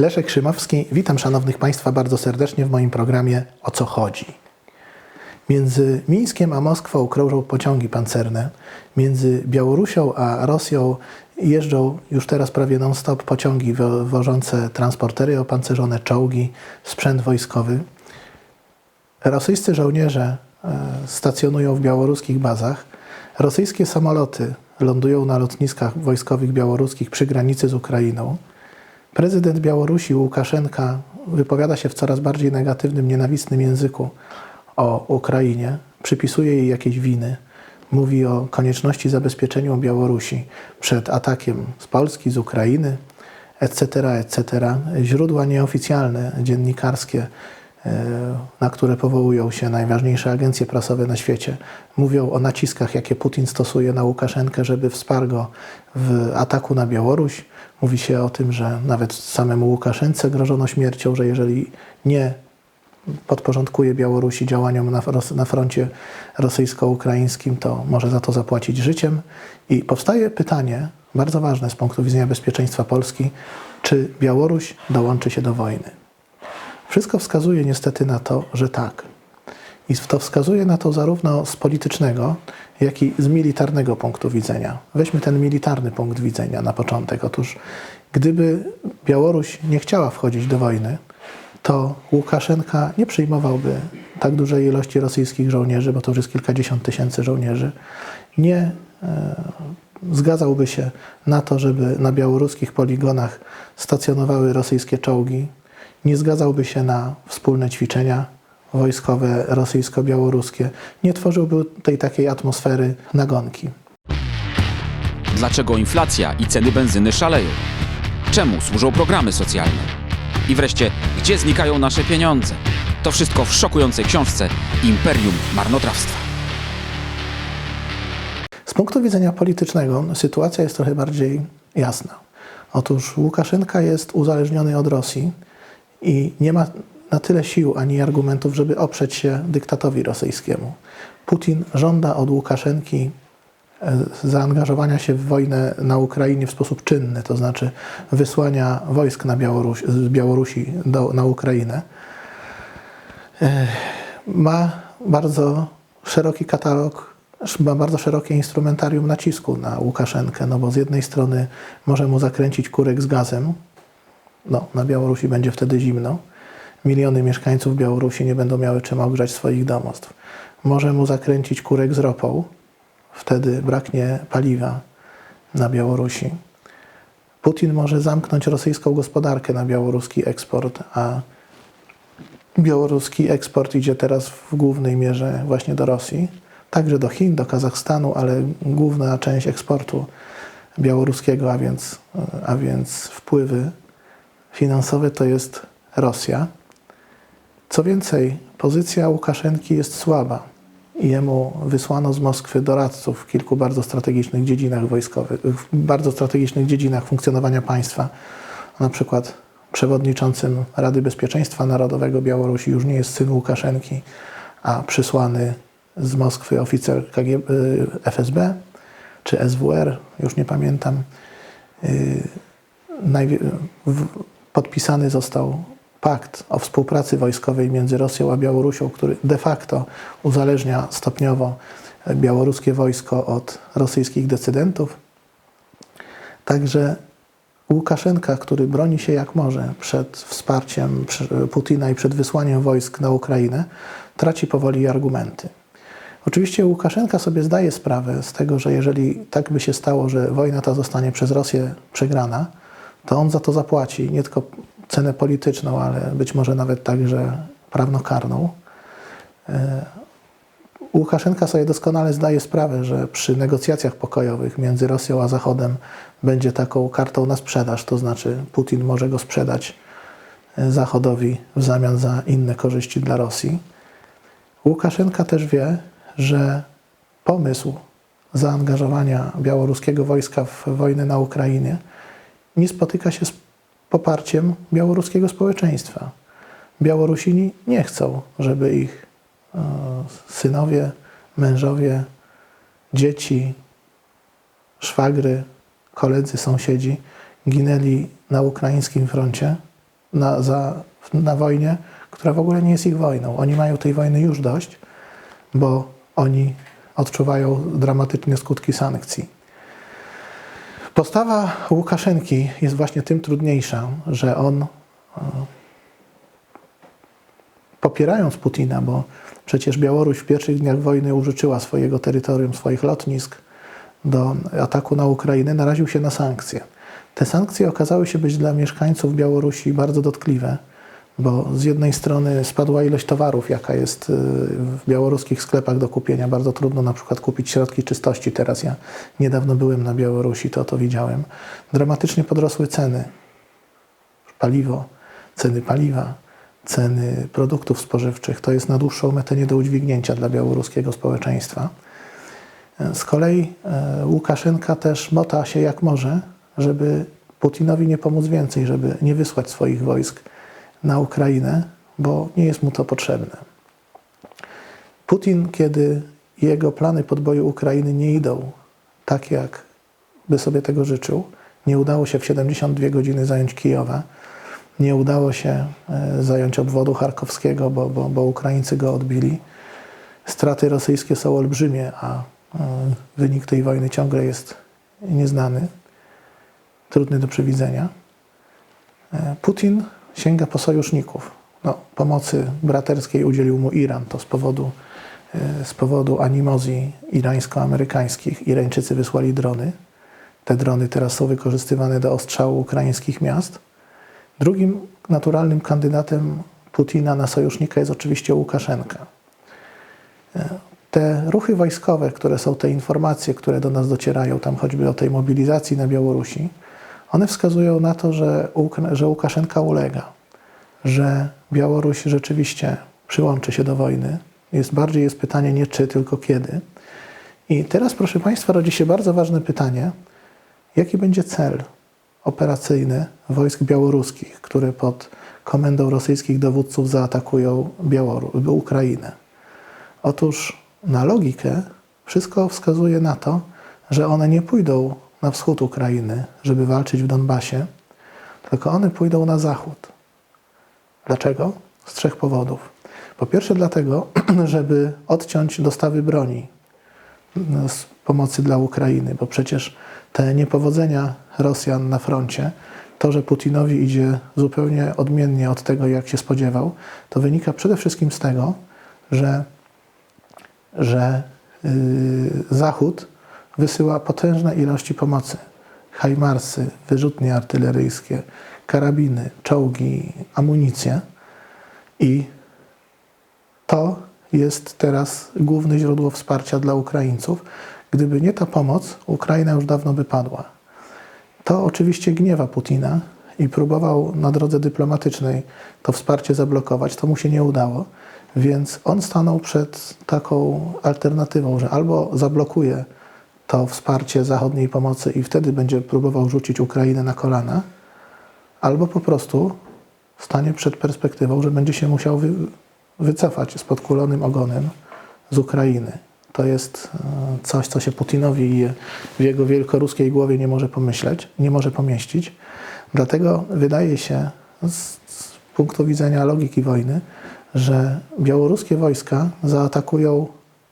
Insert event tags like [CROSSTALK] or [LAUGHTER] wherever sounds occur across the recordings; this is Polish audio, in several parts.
Leszek Szymowski, witam szanownych Państwa bardzo serdecznie w moim programie O co chodzi. Między Mińskiem a Moskwą krążą pociągi pancerne. Między Białorusią a Rosją jeżdżą już teraz prawie non-stop pociągi wo- wożące transportery opancerzone, czołgi, sprzęt wojskowy. Rosyjscy żołnierze e, stacjonują w białoruskich bazach. Rosyjskie samoloty lądują na lotniskach wojskowych białoruskich przy granicy z Ukrainą. Prezydent Białorusi Łukaszenka wypowiada się w coraz bardziej negatywnym, nienawistnym języku o Ukrainie, przypisuje jej jakieś winy, mówi o konieczności zabezpieczenia Białorusi przed atakiem z Polski, z Ukrainy, etc., etc. Źródła nieoficjalne, dziennikarskie, na które powołują się najważniejsze agencje prasowe na świecie, mówią o naciskach, jakie Putin stosuje na Łukaszenkę, żeby wsparł go w ataku na Białoruś. Mówi się o tym, że nawet samemu Łukaszence grożono śmiercią, że jeżeli nie podporządkuje Białorusi działaniom na, na froncie rosyjsko-ukraińskim, to może za to zapłacić życiem. I powstaje pytanie, bardzo ważne z punktu widzenia bezpieczeństwa Polski, czy Białoruś dołączy się do wojny. Wszystko wskazuje niestety na to, że tak. I to wskazuje na to zarówno z politycznego, jak i z militarnego punktu widzenia. Weźmy ten militarny punkt widzenia na początek. Otóż, gdyby Białoruś nie chciała wchodzić do wojny, to Łukaszenka nie przyjmowałby tak dużej ilości rosyjskich żołnierzy, bo to już jest kilkadziesiąt tysięcy żołnierzy. Nie e, zgadzałby się na to, żeby na białoruskich poligonach stacjonowały rosyjskie czołgi. Nie zgadzałby się na wspólne ćwiczenia wojskowe rosyjsko-białoruskie. Nie tworzyłby tej takiej atmosfery nagonki. Dlaczego inflacja i ceny benzyny szaleją? Czemu służą programy socjalne? I wreszcie, gdzie znikają nasze pieniądze? To wszystko w szokującej książce Imperium Marnotrawstwa. Z punktu widzenia politycznego sytuacja jest trochę bardziej jasna. Otóż Łukaszenka jest uzależniony od Rosji i nie ma na tyle sił ani argumentów, żeby oprzeć się dyktatowi rosyjskiemu. Putin żąda od Łukaszenki e, zaangażowania się w wojnę na Ukrainie w sposób czynny, to znaczy wysłania wojsk na Białoruś, z Białorusi do, na Ukrainę. E, Ma bardzo szeroki katalog, ma bardzo szerokie instrumentarium nacisku na Łukaszenkę, no bo z jednej strony może mu zakręcić kurek z gazem, no, na Białorusi będzie wtedy zimno. Miliony mieszkańców Białorusi nie będą miały czym ogrzać swoich domostw. Może mu zakręcić kurek z ropą, wtedy braknie paliwa na Białorusi. Putin może zamknąć rosyjską gospodarkę na białoruski eksport, a białoruski eksport idzie teraz w głównej mierze właśnie do Rosji, także do Chin, do Kazachstanu, ale główna część eksportu białoruskiego, a więc, a więc wpływy finansowe to jest Rosja. Co więcej, pozycja Łukaszenki jest słaba jemu wysłano z Moskwy doradców w kilku bardzo strategicznych dziedzinach wojskowych, w bardzo strategicznych dziedzinach funkcjonowania państwa. Na przykład przewodniczącym Rady Bezpieczeństwa Narodowego Białorusi już nie jest syn Łukaszenki, a przysłany z Moskwy oficer KGB, y, FSB czy SWR, już nie pamiętam. Y, w- podpisany został pakt o współpracy wojskowej między Rosją a Białorusią, który de facto uzależnia stopniowo białoruskie wojsko od rosyjskich decydentów. Także Łukaszenka, który broni się jak może przed wsparciem przy- Putina i przed wysłaniem wojsk na Ukrainę, traci powoli argumenty. Oczywiście Łukaszenka sobie zdaje sprawę z tego, że jeżeli tak by się stało, że wojna ta zostanie przez Rosję przegrana, to on za to zapłaci nie tylko cenę polityczną, ale być może nawet także prawnokarną. E, Łukaszenka sobie doskonale zdaje sprawę, że przy negocjacjach pokojowych między Rosją a Zachodem będzie taką kartą na sprzedaż, to znaczy Putin może go sprzedać e, Zachodowi w zamian za inne korzyści dla Rosji. Łukaszenka też wie, że pomysł zaangażowania białoruskiego wojska w wojnę na Ukrainie nie spotyka się z poparciem białoruskiego społeczeństwa. Białorusini nie chcą, żeby ich e, synowie, mężowie, dzieci, szwagry, koledzy, sąsiedzi ginęli na ukraińskim froncie na, za, na wojnie, która w ogóle nie jest ich wojną. Oni mają tej wojny już dość, bo oni odczuwają dramatyczne skutki sankcji. Postawa Łukaszenki jest właśnie tym trudniejsza, że on e, popierając Putina, bo przecież Białoruś w pierwszych dniach wojny użyczyła swojego terytorium, swoich lotnisk do ataku na Ukrainę, naraził się na sankcje. Te sankcje okazały się być dla mieszkańców Białorusi bardzo dotkliwe, bo z jednej strony spadła ilość towarów, jaka jest y, w białoruskich sklepach do kupienia. Bardzo trudno na przykład kupić środki czystości. Teraz ja niedawno byłem na Białorusi, to to widziałem. Dramatycznie podrosły ceny. Paliwo, ceny paliwa, ceny produktów spożywczych. To jest na dłuższą metę nie do udźwignięcia dla białoruskiego społeczeństwa. Z kolei e, Łukaszenka też mota się jak może, żeby Putinowi nie pomóc więcej, żeby nie wysłać swoich wojsk na Ukrainę, bo nie jest mu to potrzebne. Putin, kiedy jego plany podboju Ukrainy nie idą tak, jak by sobie tego życzył, nie udało się w 72 godziny zająć Kijowa, nie udało się e, zająć obwodu charkowskiego, bo, bo, bo Ukraińcy go odbili. Straty rosyjskie są olbrzymie, a e, wynik tej wojny ciągle jest nieznany, trudny do przewidzenia. E, Putin sięga po sojuszników. No, pomocy braterskiej udzielił mu Iran. To z powodu, e, z powodu animozji irańsko-amerykańskich. Irańczycy wysłali drony. Te drony teraz są wykorzystywane do ostrzału ukraińskich miast. Drugim naturalnym kandydatem Putina na sojusznika jest oczywiście Łukaszenka. E, Te ruchy wojskowe, które są te informacje, które do nas docierają, tam choćby o tej mobilizacji na Białorusi, one wskazują na to, że, że Łukaszenka ulega, że Białoruś rzeczywiście przyłączy się do wojny. Jest bardziej jest pytanie nie czy, tylko kiedy. I teraz, proszę Państwa, rodzi się bardzo ważne pytanie, jaki będzie cel operacyjny wojsk białoruskich, które pod komendą rosyjskich dowódców zaatakują Białoru- Ukrainę. Otóż na logikę wszystko wskazuje na to, że one nie pójdą na wschód Ukrainy, żeby walczyć w Donbasie, tylko one pójdą na zachód. Dlaczego? Z trzech powodów. Po pierwsze, dlatego, [CLEARS THROAT] żeby odciąć dostawy broni z pomocy dla Ukrainy, bo przecież te niepowodzenia Rosjan na froncie, to, że Putinowi idzie zupełnie odmiennie od tego, jak się spodziewał, to wynika przede wszystkim z tego, że, że yy, Zachód wysyła potężne ilości pomocy. Hajmarsy, wyrzutnie artyleryjskie, karabiny, czołgi, amunicję i to jest teraz główne źródło wsparcia dla Ukraińców. Gdyby nie ta pomoc, Ukraina już dawno by padła. To oczywiście gniewa Putina i próbował na drodze dyplomatycznej to wsparcie zablokować. To mu się nie udało, więc on stanął przed taką alternatywą, że albo zablokuje to wsparcie zachodniej pomocy i wtedy będzie próbował rzucić Ukrainę na kolana, albo po prostu stanie przed perspektywą, że będzie się musiał wy, wycofać z podkulonym ogonem z Ukrainy. To jest e, coś, co się Putinowi w jego wielkoruskiej głowie nie może pomyśleć, nie może pomieścić. Dlatego wydaje się, z, z punktu widzenia logiki wojny, że białoruskie wojska zaatakują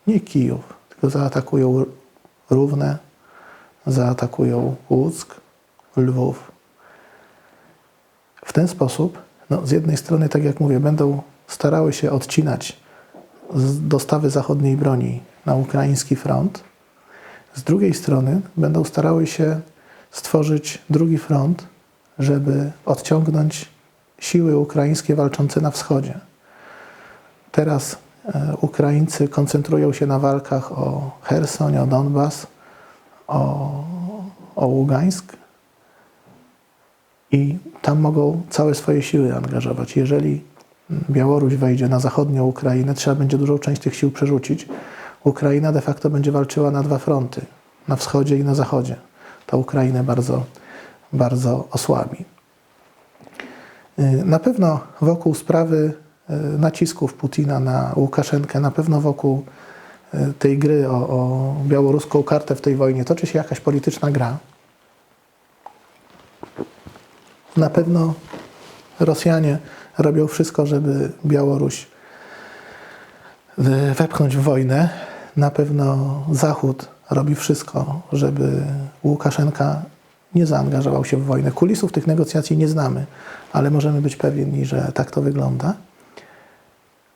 nie Kijów, tylko zaatakują Równę, zaatakują Łuck, Lwów. W ten sposób, no, z jednej strony, tak jak mówię, będą starały się odcinać dostawy zachodniej broni na ukraiński front. Z drugiej strony będą starały się stworzyć drugi front, żeby odciągnąć siły ukraińskie walczące na wschodzie. Teraz Ukraińcy koncentrują się na walkach o Hersoń, o Donbas, o, o Ługańsk i tam mogą całe swoje siły angażować. Jeżeli Białoruś wejdzie na zachodnią Ukrainę, trzeba będzie dużą część tych sił przerzucić. Ukraina de facto będzie walczyła na dwa fronty, na wschodzie i na zachodzie. To Ukrainę bardzo, bardzo osłabi. Y, Na pewno wokół sprawy nacisków Putina na Łukaszenkę, na pewno wokół y, tej gry o, o białoruską kartę w tej wojnie toczy się jakaś polityczna gra. Na pewno Rosjanie robią wszystko, żeby Białoruś y, wepchnąć w wojnę. Na pewno Zachód robi wszystko, żeby Łukaszenka nie zaangażował się w wojnę. Kulisów tych negocjacji nie znamy, ale możemy być pewni, że tak to wygląda.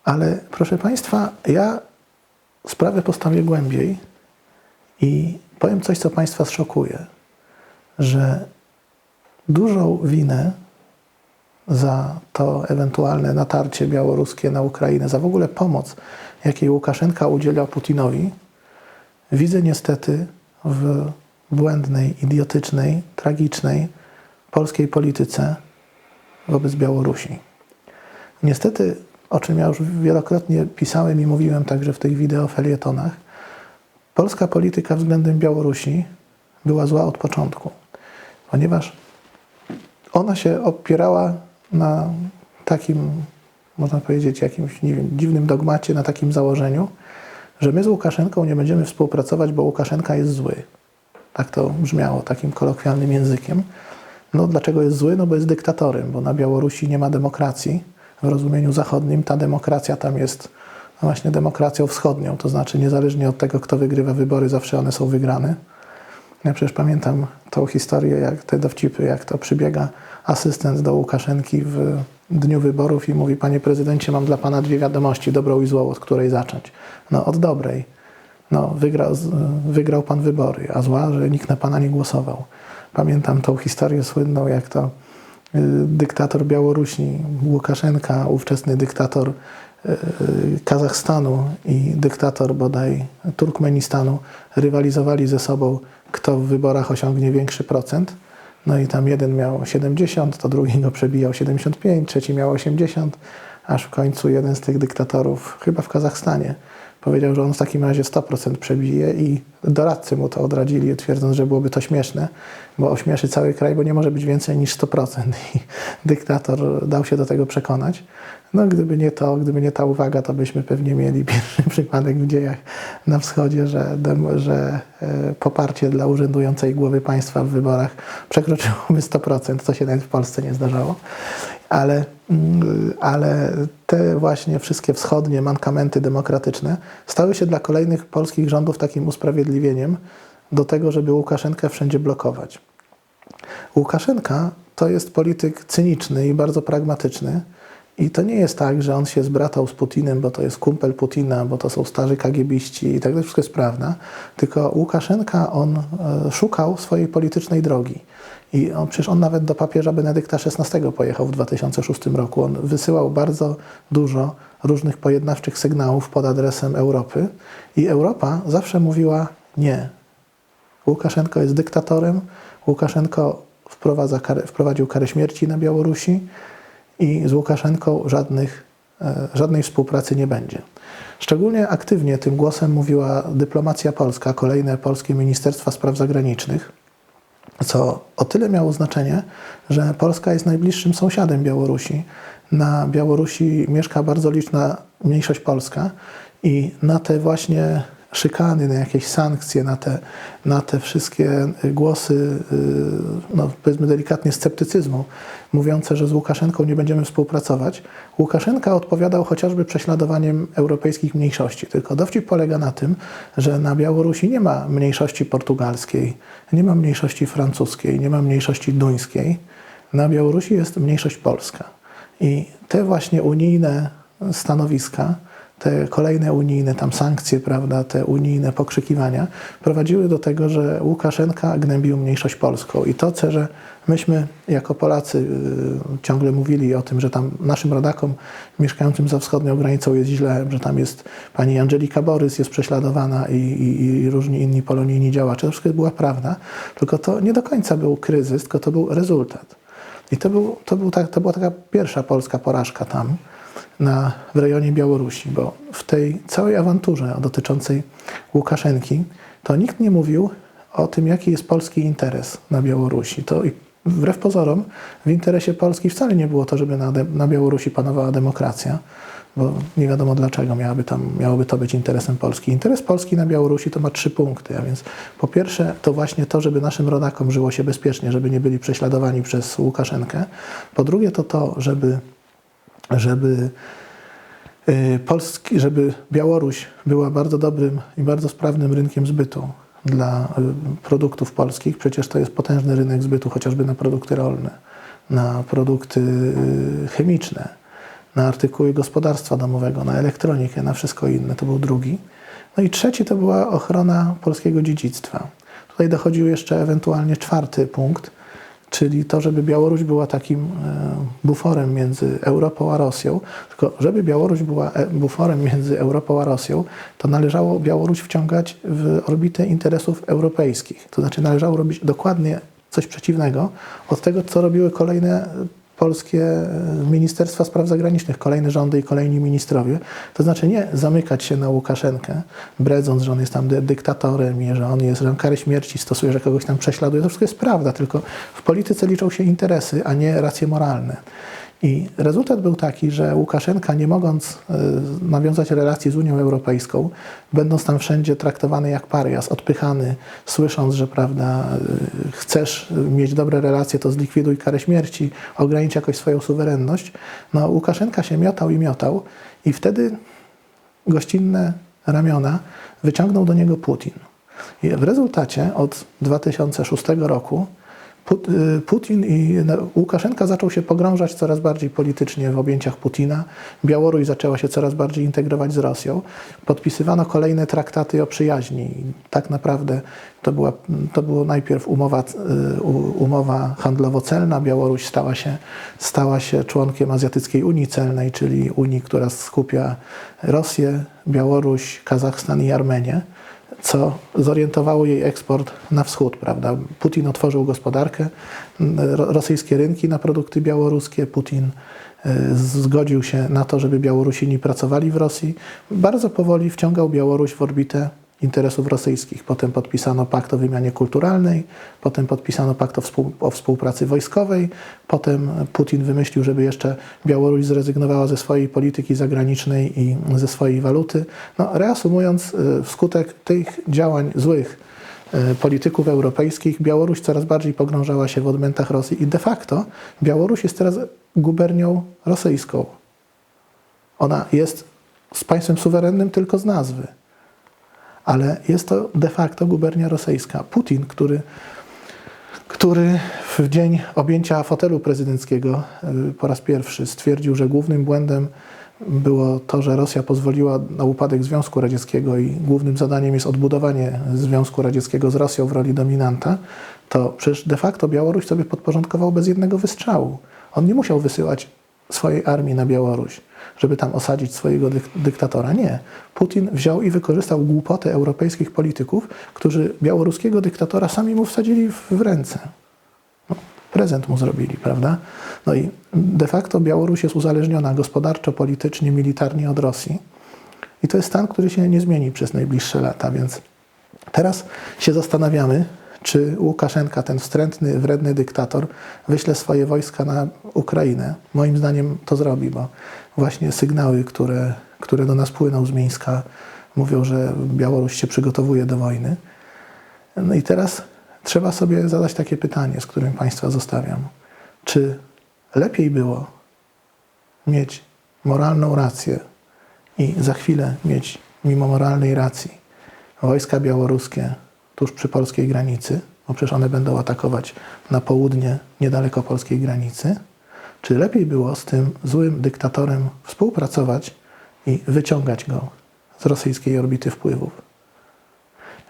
Ale proszę Państwa, ja sprawę postawię głębiej i powiem coś, co Państwa zszokuje, że dużą winę za to ewentualne natarcie białoruskie na Ukrainę, za w ogóle pomoc, jakiej Łukaszenka udzielał Putinowi, widzę niestety w błędnej, idiotycznej, tragicznej polskiej polityce wobec Białorusi. Niestety, o czym ja już wielokrotnie pisałem i mówiłem także w tych wideo felietonach, polska polityka względem Białorusi była zła od początku, ponieważ ona się opierała na takim, można powiedzieć, jakimś nie wiem, dziwnym dogmacie, na takim założeniu, że my z Łukaszenką nie będziemy współpracować, bo Łukaszenka jest zły. Tak to brzmiało takim kolokwialnym językiem. No dlaczego jest zły? No bo jest dyktatorem, bo na Białorusi nie ma demokracji. Rozumieniu zachodnim ta demokracja tam jest właśnie demokracją wschodnią, to znaczy niezależnie od tego, kto wygrywa wybory, zawsze one są wygrane. Ja przecież pamiętam tą historię, jak te dowcipy, jak to przybiega asystent do Łukaszenki w dniu wyborów i mówi, panie prezydencie, mam dla pana dwie wiadomości, dobrą i złą, od której zacząć. No od dobrej. No, wygrał, wygrał pan wybory, a zła, że nikt na pana nie głosował. Pamiętam tą historię słynną, jak to dyktator Białorusi, Łukaszenka, ówczesny dyktator y, Kazachstanu i dyktator bodaj Turkmenistanu rywalizowali ze sobą, kto w wyborach osiągnie większy procent. No i tam jeden miał 70, to drugi go przebijał 75, trzeci miał 80, aż w końcu jeden z tych dyktatorów, chyba w Kazachstanie, powiedział, że on w takim razie 100% przebije i doradcy mu to odradzili, twierdząc, że byłoby to śmieszne, bo ośmieszy cały kraj, bo nie może być więcej niż 100%. I dyktator dał się do tego przekonać. No gdyby nie to, gdyby nie ta uwaga, to byśmy pewnie mieli [LAUGHS] pierwszy przypadek w dziejach na wschodzie, że, że e, poparcie dla urzędującej głowy państwa w wyborach przekroczyłoby 100%, co się nawet w Polsce nie zdarzało. Ale, mm, ale te właśnie wszystkie wschodnie mankamenty demokratyczne stały się dla kolejnych polskich rządów takim usprawiedliwieniem do tego, żeby Łukaszenkę wszędzie blokować. Łukaszenka to jest polityk cyniczny i bardzo pragmatyczny. I to nie jest tak, że on się zbratał z Putinem, bo to jest kumpel Putina, bo to są starzy kagiebiści i tak dalej, wszystko jest prawda. Tylko Łukaszenka, on e, szukał swojej politycznej drogi. I on, przecież on nawet do papieża Benedykta XVI pojechał w 2006 roku. On wysyłał bardzo dużo różnych pojednawczych sygnałów pod adresem Europy i Europa zawsze mówiła nie. Łukaszenko jest dyktatorem, Łukaszenko wprowadza wprowadził karę śmierci na Białorusi i z Łukaszenką żadnych, e, żadnej współpracy nie będzie. Szczególnie aktywnie tym głosem mówiła dyplomacja polska, kolejne polskie Ministerstwa Spraw Zagranicznych, co o tyle miało znaczenie, że Polska jest najbliższym sąsiadem Białorusi. Na Białorusi mieszka bardzo liczna mniejszość polska i na te właśnie szykany, na jakieś sankcje, na te, na te wszystkie głosy, yy, no powiedzmy delikatnie, sceptycyzmu, mówiące, że z Łukaszenką nie będziemy współpracować. Łukaszenka odpowiadał chociażby prześladowaniem europejskich mniejszości. Tylko dowcip polega na tym, że na Białorusi nie ma mniejszości portugalskiej, nie ma mniejszości francuskiej, nie ma mniejszości duńskiej. Na Białorusi jest mniejszość polska. I te właśnie unijne stanowiska, te kolejne unijne tam sankcje, prawda, te unijne pokrzykiwania prowadziły do tego, że Łukaszenka gnębił mniejszość polską. I to, że myśmy jako Polacy y, ciągle mówili o tym, że tam naszym rodakom mieszkającym za wschodnią granicą jest źle, że tam jest pani Angelika Borys jest prześladowana i, i, i różni inni polonijni działacze. To wszystko była prawda, tylko to nie do końca był kryzys, tylko to był rezultat. I to, był, to, był tak, to była taka pierwsza polska porażka tam na, w rejonie Białorusi, bo w tej całej awanturze dotyczącej Łukaszenki, to nikt nie mówił o tym, jaki jest polski interes na Białorusi. To wbrew pozorom w interesie Polski wcale nie było to, żeby na, na Białorusi panowała demokracja, bo nie wiadomo dlaczego miałaby tam, miałoby to być interesem Polski. Interes Polski na Białorusi to ma trzy punkty, a więc po pierwsze to właśnie to, żeby naszym rodakom żyło się bezpiecznie, żeby nie byli prześladowani przez Łukaszenkę. Po drugie to to, żeby, żeby y, Polski, żeby Białoruś była bardzo dobrym i bardzo sprawnym rynkiem zbytu dla y, produktów polskich. Przecież to jest potężny rynek zbytu, chociażby na produkty rolne, na produkty y, chemiczne, na artykuły gospodarstwa domowego, na elektronikę, na wszystko inne. To był drugi. No i trzeci to była ochrona polskiego dziedzictwa. Tutaj dochodził jeszcze ewentualnie czwarty punkt, czyli to, żeby Białoruś była takim e, buforem między Europą a Rosją. Tylko żeby Białoruś była e, buforem między Europą a Rosją, to należało Białoruś wciągać w orbitę interesów europejskich. To znaczy należało robić dokładnie coś przeciwnego od tego, co robiły kolejne polskie e, Ministerstwa Spraw Zagranicznych, kolejne rządy i kolejni ministrowie. To znaczy nie zamykać się na Łukaszenkę, bredząc, że on jest tam dy- dyktatorem i że on jest, że on karę śmierci stosuje, że kogoś tam prześladuje. To wszystko jest prawda, tylko w polityce liczą się interesy, a nie racje moralne. I rezultat był taki, że Łukaszenka, nie mogąc e, nawiązać relacji z Unią Europejską, będąc tam wszędzie traktowany jak parias, odpychany, słysząc, że prawda, e, chcesz mieć dobre relacje, to zlikwiduj karę śmierci, ogranicz jakoś swoją suwerenność, no Łukaszenka się miotał i miotał i wtedy gościnne ramiona wyciągnął do niego Putin. I w rezultacie od 2006 roku Putin i Łukaszenka zaczął się pogrążać coraz bardziej politycznie w objęciach Putina. Białoruś zaczęła się coraz bardziej integrować z Rosją. Podpisywano kolejne traktaty o przyjaźni. Tak naprawdę to była, to najpierw umowa, y, umowa handlowo-celna. Białoruś stała się, stała się członkiem Azjatyckiej Unii Celnej, czyli Unii, która skupia Rosję, Białoruś, Kazachstan i Armenię co zorientowało jej eksport na wschód, prawda? Putin otworzył gospodarkę, ro- rosyjskie rynki na produkty białoruskie, Putin y, zgodził się na to, żeby Białorusini pracowali w Rosji. Bardzo powoli wciągał Białoruś w orbitę interesów rosyjskich. Potem podpisano pakt o wymianie kulturalnej, potem podpisano pakt o, współ, o współpracy wojskowej, potem Putin wymyślił, żeby jeszcze Białoruś zrezygnowała ze swojej polityki zagranicznej i ze swojej waluty. No, reasumując, y, wskutek tych działań złych y, polityków europejskich Białoruś coraz bardziej pogrążała się w odmętach Rosji i de facto Białoruś jest teraz gubernią rosyjską. Ona jest z państwem suwerennym tylko z nazwy ale jest to de facto gubernia rosyjska. Putin, który, który w dzień objęcia fotelu prezydenckiego y, po raz pierwszy stwierdził, że głównym błędem było to, że Rosja pozwoliła na upadek Związku Radzieckiego i głównym zadaniem jest odbudowanie Związku Radzieckiego z Rosją w roli dominanta, to przecież de facto Białoruś sobie podporządkował bez jednego wystrzału. On nie musiał wysyłać swojej armii na Białoruś, żeby tam osadzić swojego dyk- dyktatora. Nie. Putin wziął i wykorzystał głupotę europejskich polityków, którzy białoruskiego dyktatora sami mu wsadzili w, w ręce. No, prezent mu zrobili, prawda? No i de facto Białoruś jest uzależniona gospodarczo, politycznie, militarnie od Rosji. I to jest stan, który się nie zmieni przez najbliższe lata, więc teraz się zastanawiamy, czy Łukaszenka, ten wstrętny, wredny dyktator, wyśle swoje wojska na Ukrainę. Moim zdaniem to zrobi, bo właśnie sygnały, które, które do nas płyną z Mińska, mówią, że Białoruś się przygotowuje do wojny. No i teraz trzeba sobie zadać takie pytanie, z którym Państwa zostawiam. Czy lepiej było mieć moralną rację i za chwilę mieć, mimo moralnej racji, wojska białoruskie tuż przy polskiej granicy, bo przecież one będą atakować na południe, niedaleko polskiej granicy, czy lepiej było z tym złym dyktatorem współpracować i wyciągać go z rosyjskiej orbity wpływów?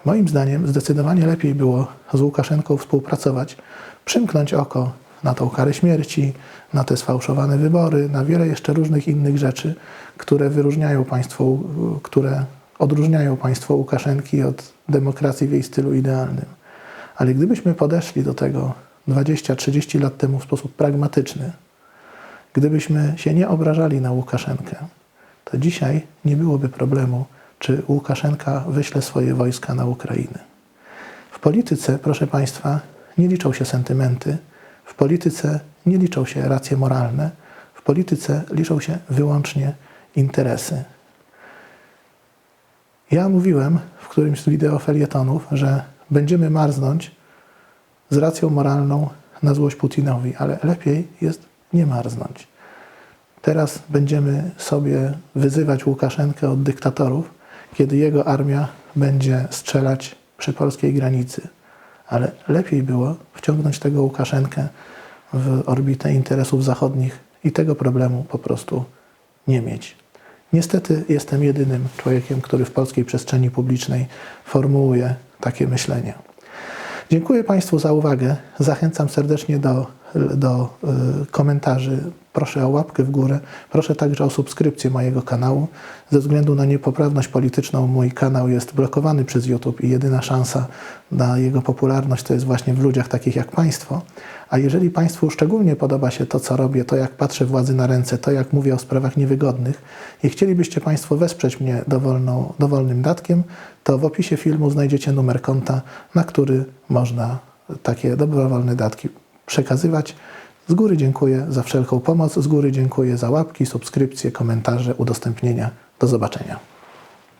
Moim zdaniem zdecydowanie lepiej było z Łukaszenką współpracować, przymknąć oko na tą karę śmierci, na te sfałszowane wybory, na wiele jeszcze różnych innych rzeczy, które wyróżniają państwo, które odróżniają państwo Łukaszenki od demokracji w jej stylu idealnym. Ale gdybyśmy podeszli do tego 20-30 lat temu w sposób pragmatyczny, gdybyśmy się nie obrażali na Łukaszenkę, to dzisiaj nie byłoby problemu, czy Łukaszenka wyśle swoje wojska na Ukrainę. W polityce, proszę Państwa, nie liczą się sentymenty, w polityce nie liczą się racje moralne, w polityce liczą się wyłącznie interesy. Ja mówiłem w którymś z wideo felietonów, że będziemy marznąć z racją moralną na złość Putinowi, ale lepiej jest nie marznąć. Teraz będziemy sobie wyzywać Łukaszenkę od dyktatorów, kiedy jego armia będzie strzelać przy polskiej granicy. Ale lepiej było wciągnąć tego Łukaszenkę w orbitę interesów zachodnich i tego problemu po prostu nie mieć. Niestety jestem jedynym człowiekiem, który w polskiej przestrzeni publicznej formułuje takie myślenie. Dziękuję Państwu za uwagę. Zachęcam serdecznie do, do y, komentarzy. Proszę o łapkę w górę. Proszę także o subskrypcję mojego kanału. Ze względu na niepoprawność polityczną mój kanał jest blokowany przez YouTube i jedyna szansa na jego popularność to jest właśnie w ludziach takich jak Państwo. A jeżeli Państwu szczególnie podoba się to, co robię, to jak patrzę władzy na ręce, to jak mówię o sprawach niewygodnych i chcielibyście Państwo wesprzeć mnie dowolną, dowolnym datkiem, to w opisie filmu znajdziecie numer konta, na który można takie dobrowolne datki przekazywać. Z góry dziękuję za wszelką pomoc, z góry dziękuję za łapki, subskrypcje, komentarze, udostępnienia. Do zobaczenia.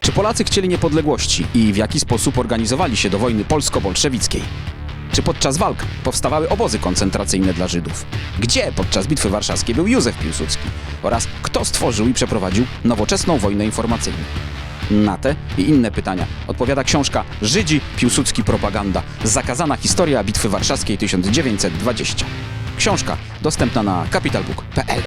Czy Polacy chcieli niepodległości i w jaki sposób organizowali się do wojny polsko-bolszewickiej? Czy podczas walk powstawały obozy koncentracyjne dla Żydów? Gdzie podczas Bitwy Warszawskiej był Józef Piłsudski? Oraz kto stworzył i przeprowadził nowoczesną wojnę informacyjną? Na te i inne pytania odpowiada książka Żydzi, Piłsudski, propaganda. Zakazana historia Bitwy Warszawskiej 1920. Książka dostępna na capitalbook.pl